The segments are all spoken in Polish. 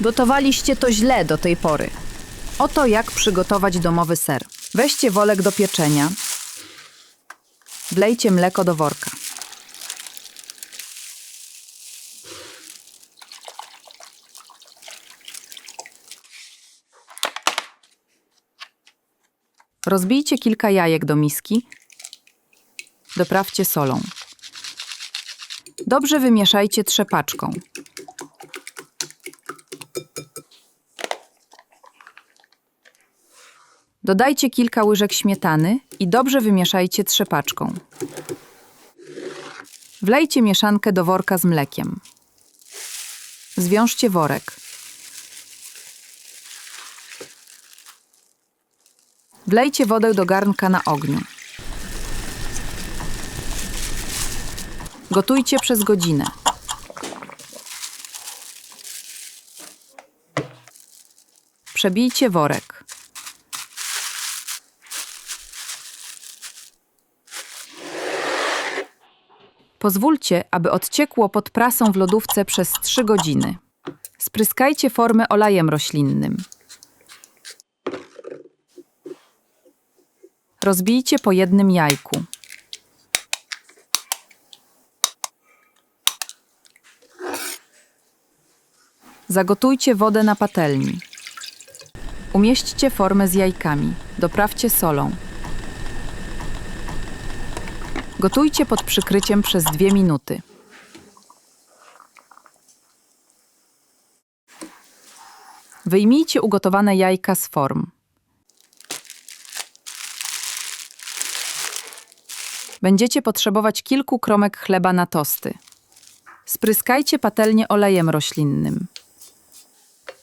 Gotowaliście to źle do tej pory. Oto jak przygotować domowy ser. Weźcie wolek do pieczenia. Wlejcie mleko do worka. Rozbijcie kilka jajek do miski. Doprawcie solą. Dobrze wymieszajcie trzepaczką. Dodajcie kilka łyżek śmietany i dobrze wymieszajcie trzepaczką. Wlejcie mieszankę do worka z mlekiem. Zwiążcie worek. Wlejcie wodę do garnka na ogniu. Gotujcie przez godzinę. Przebijcie worek. Pozwólcie, aby odciekło pod prasą w lodówce przez 3 godziny. Spryskajcie formę olejem roślinnym. Rozbijcie po jednym jajku. Zagotujcie wodę na patelni. Umieśćcie formę z jajkami. Doprawcie solą. Gotujcie pod przykryciem przez dwie minuty. Wyjmijcie ugotowane jajka z form. Będziecie potrzebować kilku kromek chleba na tosty. Spryskajcie patelnię olejem roślinnym.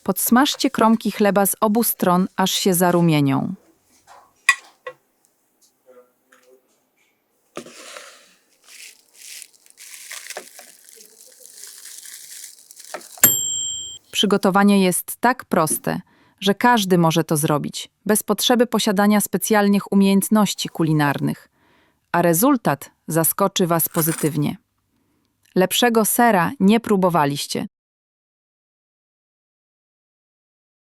Podsmażcie kromki chleba z obu stron, aż się zarumienią. Przygotowanie jest tak proste, że każdy może to zrobić, bez potrzeby posiadania specjalnych umiejętności kulinarnych, a rezultat zaskoczy Was pozytywnie. Lepszego sera nie próbowaliście.